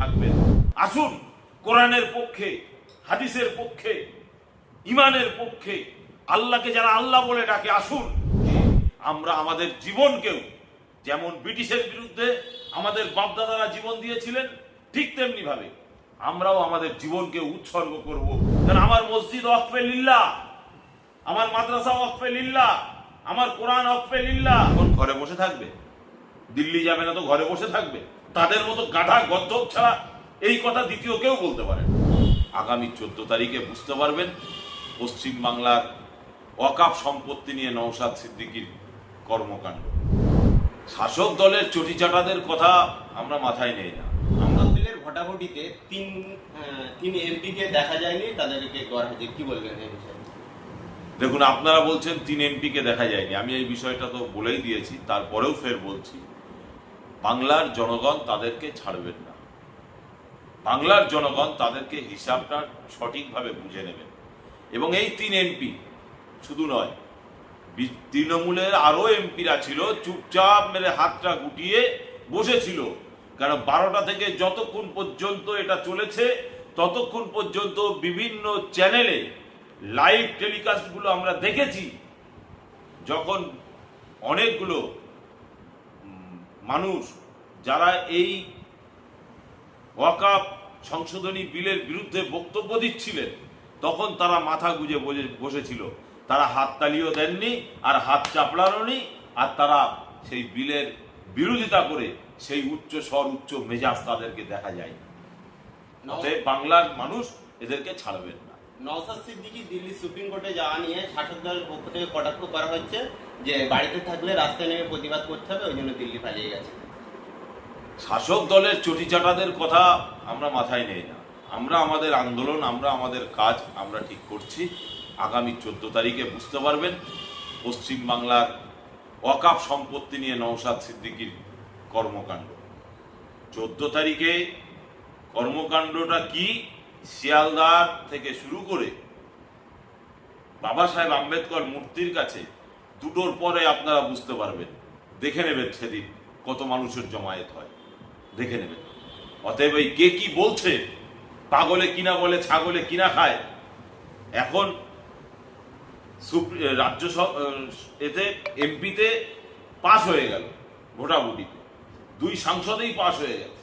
থাকবেন। আসুন, কোরআনের পক্ষে, হাদিসের পক্ষে ইমানের পক্ষে, আল্লাহকে যারা আল্লাহ বলে ডাকে, আসুন। আমরা আমাদের জীবনকেও, যেমন ব্রিটিশের বিরুদ্ধে আমাদের বাপদাদারা জীবন দিয়েছিলেন, ঠিক তেমনি ভাবে আমরাও আমাদের জীবনকে উৎসর্গ করব। কারণ আমার মসজিদ অকফে লিল্লাহ, আমার মাদ্রাসা অকফে লিল্লাহ, আমার কোরআন অকফে এখন ঘরে বসে থাকবে। দিল্লি যাবে না তো ঘরে বসে থাকবে। তাদের মতো গাধা গদ্ধব ছাড়া এই কথা দ্বিতীয় কেউ বলতে পারে আগামী চোদ্দ তারিখে বুঝতে পারবেন পশ্চিম বাংলার অকাপ সম্পত্তি নিয়ে নৌসাদ সিদ্দিকীর কর্মকাণ্ড। শাসক দলের চটিচাটাদের কথা আমরা মাথায় নেই না। আমরা বিলের ভোটাভুটিতে তিন তিন এমপিকে দেখা যায়নি তাদেরকে গড় কি বলবেন এই বিষয়ে? দেখুন আপনারা বলছেন তিন এমপিকে দেখা যায়নি। আমি এই বিষয়টা তো বলেই দিয়েছি তারপরেও ফের বলছি। বাংলার জনগণ তাদেরকে ছাড়বেন না। বাংলার জনগণ তাদেরকে হিসাবটা সঠিকভাবে বুঝে নেবেন। এবং এই তিন এমপি শুধু নয় তৃণমূলের আরও এমপিরা ছিল, চুপচাপ মেরে হাতটা গুটিয়ে বসেছিল। কারণ বারোটা থেকে যতক্ষণ পর্যন্ত এটা চলেছে, ততক্ষণ পর্যন্ত বিভিন্ন চ্যানেলে লাইভ টেলিকাস্টগুলো আমরা দেখেছি। যখন অনেকগুলো মানুষ যারা এই ওয়াকাপ সংশোধনী বিলের বিরুদ্ধে বক্তব্য দিচ্ছিলেন, তখন তারা মাথা গুজে বসে- বসেছিল। তারা হাততালিও দেননি আর হাত চাপড়ানোনি আর তারা সেই বিলের বিরোধিতা করে সেই উচ্চ স্বর, উচ্চ মেজাজ তাদেরকে দেখা যায় অতএব বাংলার মানুষ এদেরকে ছাড়বেন না। নওসাদ সিদ্দিকি দিল্লি সুপ্রিম কোর্টে যাওয়া নিয়ে শাসক দলের পক্ষ থেকে কটাক্ষ করা হচ্ছে। যে বাড়িতে থাকলে রাস্তায় নেমে প্রতিবাদ করতে হবে, ওই জন্য দিল্লি পালিয়ে গেছে। শাসক দলের চটিচাটাদের কথা আমরা মাথায় নেই না। আমরা আমাদের আন্দোলন, আমরা আমাদের কাজ আমরা ঠিক করছি। আগামী চোদ্দ তারিখে বুঝতে পারবেন পশ্চিম বাংলার অকাপ সম্পত্তি নিয়ে নৌসাদ সিদ্দিকীর কর্মকাণ্ড। চোদ্দ তারিখে কর্মকাণ্ডটা কি? শিয়ালদার থেকে শুরু করে বাবা সাহেব আম্বেদকর মূর্তির কাছে দুটোর পরে আপনারা বুঝতে পারবেন। দেখে নেবেন সেদিন কত মানুষের জমায়েত হয়। দেখে নেবেন। অতএব এই কে কি বলছে, পাগলে কিনা বলে, ছাগলে কিনা খায়, এখন রাজ্য এতে, এমপিতে পাশ হয়ে গেল ভোটাভুটিতে দুই সাংসদেই পাশ হয়ে গেছে।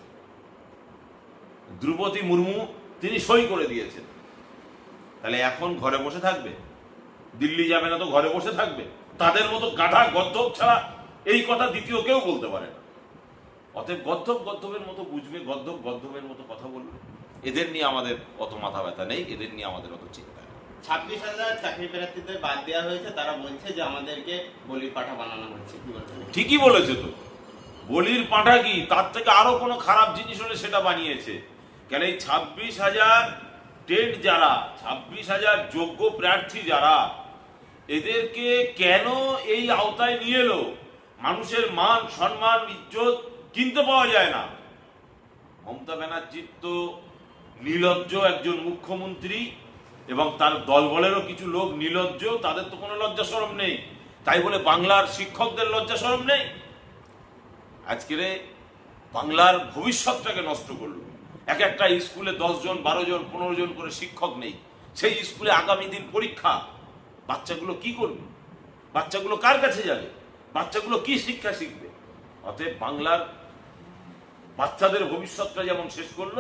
দ্রৌপদী মুর্মু তিনি সই করে দিয়েছেন। তাহলে এখন ঘরে বসে থাকবে? দিল্লি যাবে না তো ঘরে বসে থাকবে? তাদের মতো গাধা গদ্ধব ছাড়া এই কথা দ্বিতীয় কেউ বলতে পারে না। অতএব গদ্ধব গদ্ধবের মতো বুঝবে গদ্ধব গদ্ধবের মতো কথা বলবে। এদের নিয়ে আমাদের অত মাথা ব্যথা নেই এদের নিয়ে আমাদের অত চিন্তা নেই। ছাব্বিশ হাজার চাকরি প্রার্থীদের বাদ দেওয়া হয়েছে তারা বলছে যে আমাদেরকে বলির পাঠা বানানো হচ্ছে। কি ঠিকই বলেছে তো। বলির পাঁঠা কি? তার থেকে আরও কোনো খারাপ জিনিস হলে সেটা বানিয়েছে। কেন এই ছাব্বিশ হাজার টেট যারা ছাব্বিশ হাজার যোগ্য প্রার্থী যারা এদেরকে কেন এই আওতায় নিয়ে এলো? মানুষের মান, সম্মান, ইজ্জত কিনতে পাওয়া যায় না। মমতা ব্যানার্জির তো নির্লজ্জ একজন মুখ্যমন্ত্রী এবং তার দলবলেরও কিছু লোক নির্লজ্জ তাদের তো কোনো লজ্জা সরম নেই। তাই বলে বাংলার শিক্ষকদের লজ্জা সরম নেই? আজকের বাংলার ভবিষ্যৎটাকে নষ্ট করল। এক একটা স্কুলে দশজন, বারো জন, পনেরো জন করে শিক্ষক নেই। সেই স্কুলে আগামী দিন পরীক্ষা। বাচ্চাগুলো কি করবে? বাচ্চাগুলো কার কাছে যাবে? বাচ্চাগুলো কি শিক্ষা শিখবে? অতএব বাংলার বাচ্চাদের ভবিষ্যৎটা যেমন শেষ করল,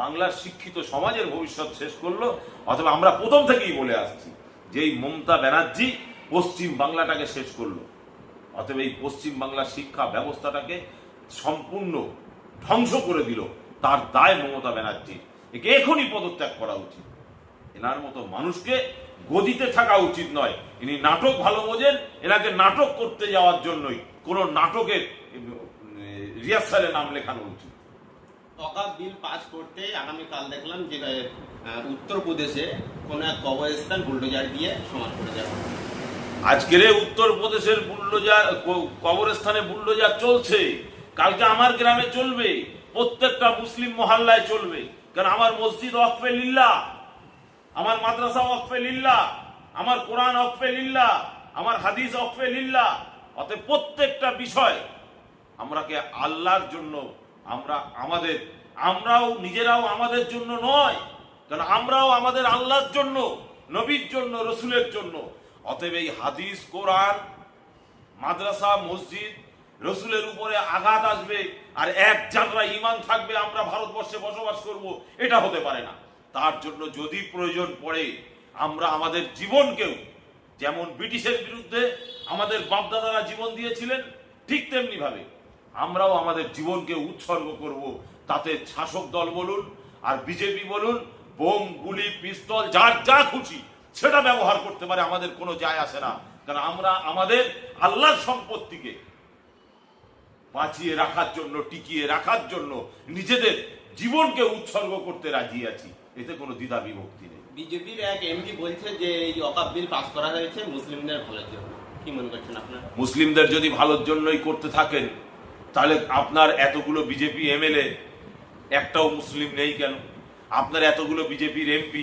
বাংলার শিক্ষিত সমাজের ভবিষ্যৎ শেষ করল, অথবা আমরা প্রথম থেকেই বলে আসছি যে এই মমতা ব্যানার্জি পশ্চিম বাংলাটাকে শেষ করল। অতএব এই পশ্চিম বাংলার শিক্ষা ব্যবস্থাটাকে সম্পূর্ণ ধ্বংস করে দিল। তার দায় মমতা ব্যানার্জি একে এখনই পদত্যাগ করা উচিত। এনার মতো মানুষকে গদিতে থাকা উচিত নয়। ইনি নাটক ভালো বোঝেন এনাকে নাটক করতে যাওয়ার জন্যই। কোন নাটকের রিহার্সালে নাম লেখানো উচিত। অকাপ বিল পাস করতে আগামীকাল দেখলাম যে উত্তরপ্রদেশে কোনো এক কবরস্থান বুলডোজার দিয়ে সমান করে যাবে। আজকের উত্তরপ্রদেশের বুল্ডোজার কবরস্থানে বুল্ডোজার চলছে। কালকে আমার গ্রামে চলবে প্রত্যেকটা মুসলিম মহল্লায় চলবে। কারণ আমার মসজিদ অকফে লিল্লাহ? আমার মাদ্রাসা অকফে লিল্লাহ আমার কোরআন অকফে লিল্লাহ আমার হাদিস অকফে লিল্লাহ অতএব প্রত্যেকটা বিষয় আমরাকে আল্লাহর জন্য, আমরা আমাদের, আমরাও নিজেরাও আমাদের জন্য নয় কারণ আমরাও আমাদের আল্লাহর জন্য, নবীর জন্য, রসুলের জন্য। অতএব এই হাদিস, কোরআন, মাদ্রাসা, মসজিদ, রসুলের উপরে আঘাত আসবে, আর এক যাত্রা ইমান থাকবে, আমরা ভারতবর্ষে বসবাস করব, এটা হতে পারে না। তার জন্য যদি প্রয়োজন পড়ে, আমরা আমাদের জীবনকেও, যেমন ব্রিটিশের বিরুদ্ধে আমাদের বাপদাদারা জীবন দিয়েছিলেন, ঠিক তেমনি ভাবে আমরাও আমাদের জীবনকে উৎসর্গ করব। তাতে শাসক দল বলুন আর বিজেপি বলুন, বোম, গুলি, পিস্তল, যার যা খুশি, সেটা ব্যবহার করতে পারে, আমাদের কোনো যায় আসে না। কারণ আমরা আমাদের আল্লাহর সম্পত্তিকে বাঁচিয়ে রাখার জন্য, টিকিয়ে রাখার জন্য নিজেদের জীবনকে উৎসর্গ করতে রাজি আছি। এতে কোনো দ্বিধা বিভক্তি নেই। বিজেপির এক এমপি বলছে যে এই অকাপ বিল পাস করা হয়েছে মুসলিমদের ভালোর জন্য। কি মনে করছেন আপনারা? মুসলিমদের যদি ভালোর জন্যই করতে থাকেন তাহলে আপনার এতগুলো বিজেপি এমএলএ একটাও মুসলিম নেই কেন? আপনার এতগুলো বিজেপির এমপি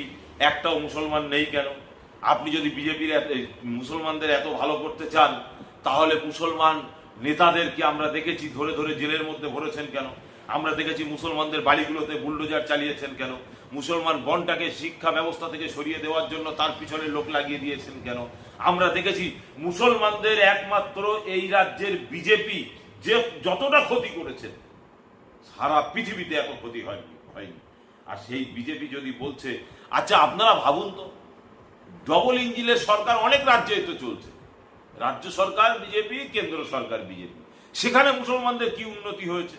একটাও মুসলমান নেই কেন? আপনি যদি বিজেপির মুসলমানদের এত ভালো করতে চান তাহলে মুসলমান নেতাদেরকে আমরা দেখেছি ধরে ধরে জেলের মধ্যে ভরেছেন কেন? আমরা দেখেছি মুসলমানদের বাড়িগুলোতে বুলডোজার চালিয়েছেন কেন? মুসলমান বনটাকে শিক্ষা ব্যবস্থা থেকে সরিয়ে দেওয়ার জন্য তার পিছনে লোক লাগিয়ে দিয়েছেন কেন? আমরা দেখেছি মুসলমানদের একমাত্র এই রাজ্যের বিজেপি যে যতটা ক্ষতি করেছেন সারা পৃথিবীতে এত ক্ষতি হয়নি হয়নি। আর সেই বিজেপি যদি বলছে আচ্ছা আপনারা ভাবুন তো ডবল ইঞ্জিনের সরকার অনেক রাজ্যে তো চলছে। রাজ্য সরকার বিজেপি, কেন্দ্র সরকার বিজেপি। সেখানে মুসলমানদের কি উন্নতি হয়েছে?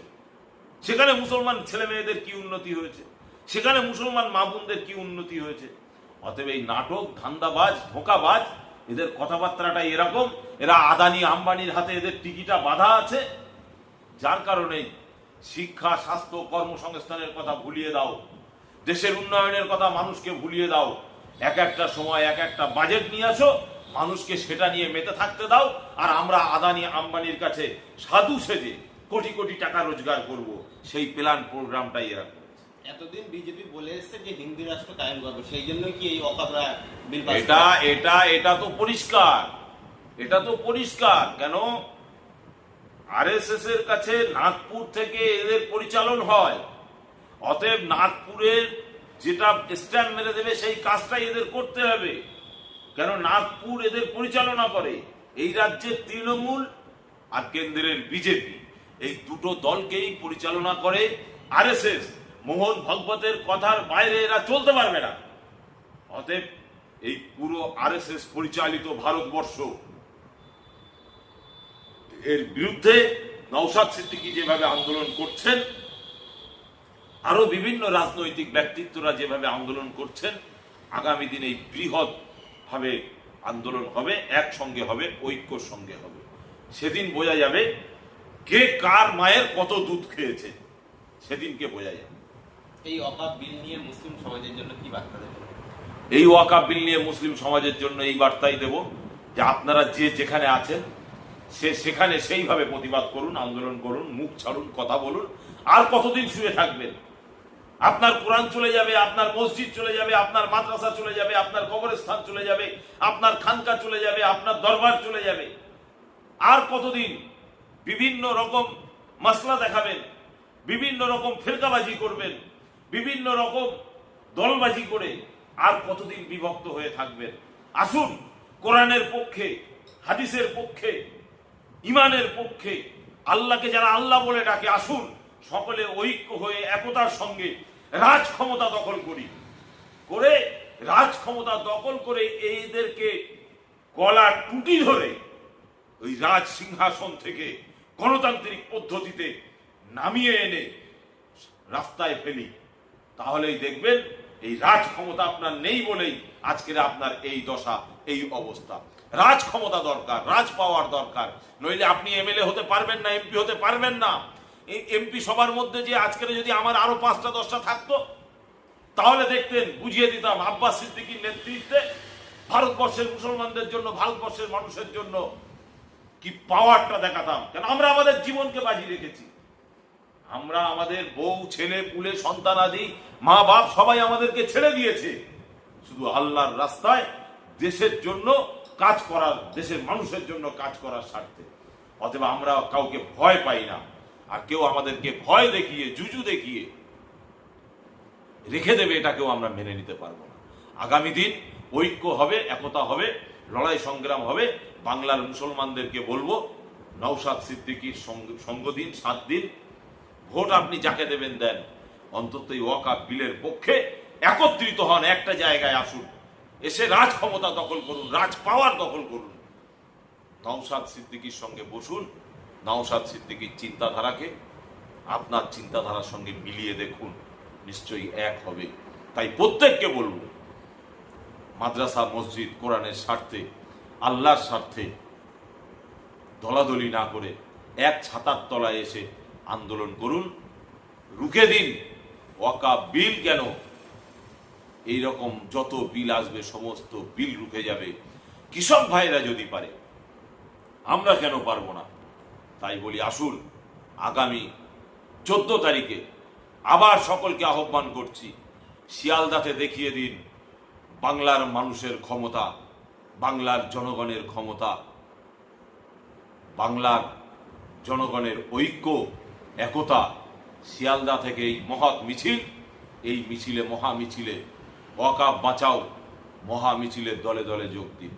সেখানে মুসলমান ছেলে মেয়েদের কি উন্নতি হয়েছে? সেখানে মুসলমান মা কি উন্নতি হয়েছে? অতএব এই নাটক, ধান্দাবাজ, ধোকাবাজ, এদের কথাবার্তাটা এরকম। এরা আদানি, আম্বানির হাতে এদের টিকিটা বাধা আছে। যার কারণে শিক্ষা, স্বাস্থ্য, কর্মসংস্থানের কথা ভুলিয়ে দাও। দেশের উন্নয়নের কথা মানুষকে ভুলিয়ে দাও। এক একটা সময় এক একটা বাজেট নিয়ে আসো। মানুষকে সেটা নিয়ে মেতে থাকতে দাও। আর আমরা আদানি, আম্বানির কাছে সাধু সেজে কোটি কোটি টাকা রোজগার করব। সেই প্ল্যান প্রোগ্রামটাই এরা করেছে এতদিন বিজেপি বলে এসছে যে হিন্দু রাষ্ট্র কায়েম করবে, সেই জন্য কি এই অকাপরা বিল এটা এটা এটা তো পরিষ্কার। এটা তো পরিষ্কার। কেন? আরএসএস এর কাছে নাগপুর থেকে এদের পরিচালন হয়। অতএব নাগপুরের যেটা স্ট্যাম্প মেরে দেবে, সেই কাজটাই এদের করতে হবে। কেন? নাগপুর এদের পরিচালনা করে। এই রাজ্যের তৃণমূল আর কেন্দ্রের বিজেপি এই দুটো দলকেই পরিচালনা করে আরএসএস মোহন ভগবতের কথার বাইরে এরা চলতে পারবে না। অতএব এই পুরো আরএসএস পরিচালিত ভারতবর্ষ, এর বিরুদ্ধে নওশাদ সিদ্দিকী যেভাবে আন্দোলন করছেন আরও বিভিন্ন রাজনৈতিক ব্যক্তিত্বরা যেভাবে আন্দোলন করছেন, আগামী দিনে এই বৃহৎ ভাবে আন্দোলন হবে, একসঙ্গে হবে ঐক্যর সঙ্গে হবে। সেদিন বোঝা যাবে কে কার মায়ের কত দুধ খেয়েছে। সেদিনকে বোঝা যাবে। এই অকাপ বিল নিয়ে মুসলিম সমাজের জন্য কি বার্তা এই ওয়াকাব বিল নিয়ে মুসলিম সমাজের জন্য এই বার্তাই দেব যে আপনারা যে যেখানে আছেন, সে সেখানে সেইভাবে প্রতিবাদ করুন, আন্দোলন করুন, মুখ ছাড়ুন, কথা বলুন, আর কতদিন শুয়ে থাকবেন? আপনার কোরআন চলে যাবে, আপনার মসজিদ চলে যাবে, আপনার মাদ্রাসা চলে যাবে, আপনার কবরস্থান চলে যাবে, আপনার খানকা চলে যাবে, আপনার দরবার চলে যাবে। আর কতদিন? বিভিন্ন রকম মাসলা দেখাবেন, বিভিন্ন রকম ফেরকাবাজি করবেন বিভিন্ন রকম দলবাজি করে আর কতদিন বিভক্ত হয়ে থাকবেন? আসুন, কোরআনের পক্ষে, হাদিসের পক্ষে ইমানের পক্ষে, আল্লাহকে যারা আল্লাহ বলে ডাকে, আসুন, সকলে ঐক্য হয়ে একতার সঙ্গে রাজ ক্ষমতা দখল করি। করে রাজ ক্ষমতা দখল করে এইদেরকে গলার টুটি ধরে ওই রাজ সিংহাসন থেকে গণতান্ত্রিক পদ্ধতিতে নামিয়ে এনে রাস্তায় ফেলি। তাহলেই দেখবেন এই রাজ ক্ষমতা আপনার নেই বলেই আজকের আপনার এই দশা, এই অবস্থা। রাজ ক্ষমতা দরকার, রাজ পাওয়ার দরকার। নইলে আপনি এমএলএ হতে পারবেন না, এমপি হতে পারবেন না। এমপি সবার মধ্যে যে আজকের যদি আমার আরও পাঁচটা, দশটা থাকতো, তাহলে দেখতেন, বুঝিয়ে দিতাম আব্বাস সিদ্দিকীর নেতৃত্বে ভারতবর্ষের মুসলমানদের জন্য, ভারতবর্ষের মানুষের জন্য কি পাওয়ারটা দেখাতাম। কেন? আমরা আমাদের জীবনকে বাজি রেখেছি। আমরা আমাদের বউ, ছেলে, পুলে সন্তানাদি মা বাপ সবাই আমাদেরকে ছেড়ে দিয়েছে। শুধু আল্লাহর রাস্তায় দেশের জন্য কাজ করার, দেশের মানুষের জন্য কাজ করার স্বার্থে। অথবা আমরা কাউকে ভয় পাই না। আর কেউ আমাদেরকে ভয় দেখিয়ে, জুজু দেখিয়ে রেখে দেবে, এটাকেও আমরা মেনে নিতে পারব না। আগামী দিন ঐক্য হবে, একতা হবে, লড়াই সংগ্রাম হবে। বাংলার মুসলমানদেরকে বলব, নওশাদ সিদ্দিকির সঙ্গ দিন সাত দিন। ভোট আপনি যাকে দেবেন দেন। অন্তত এই ওয়াকা বিলের পক্ষে একত্রিত হন, একটা জায়গায় আসুন। এসে রাজ ক্ষমতা দখল করুন, রাজ পাওয়ার দখল করুন। নওশাদ সিদ্দিকির সঙ্গে বসুন, নওশাদ সিদ্দিকির চিন্তাধারাকে, আপনার চিন্তাধারার সঙ্গে মিলিয়ে দেখুন, নিশ্চয়ই এক হবে। তাই প্রত্যেককে বলব, মাদ্রাসা, মসজিদ, কোরআনের স্বার্থে, আল্লাহর স্বার্থে দলাদলি না করে এক ছাতার তলায় এসে আন্দোলন করুন, রুখে দিন। ওয়াকা বিল কেন? এই রকম যত বিল আসবে, সমস্ত বিল রুখে যাবে। কৃষক ভাইরা যদি পারে, আমরা কেন পারব না? তাই বলি আসুন, আগামী চোদ্দ তারিখে আবার সকলকে আহ্বান করছি, শিয়ালদাতে দেখিয়ে দিন বাংলার মানুষের ক্ষমতা, বাংলার জনগণের ক্ষমতা, বাংলার জনগণের ঐক্য। একতা শিয়ালদা থেকে এই মহৎ মিছিল। এই মিছিলে মহা মিছিলে অকাপ বাঁচাও মহা মিছিলের দলে দলে যোগ দিন।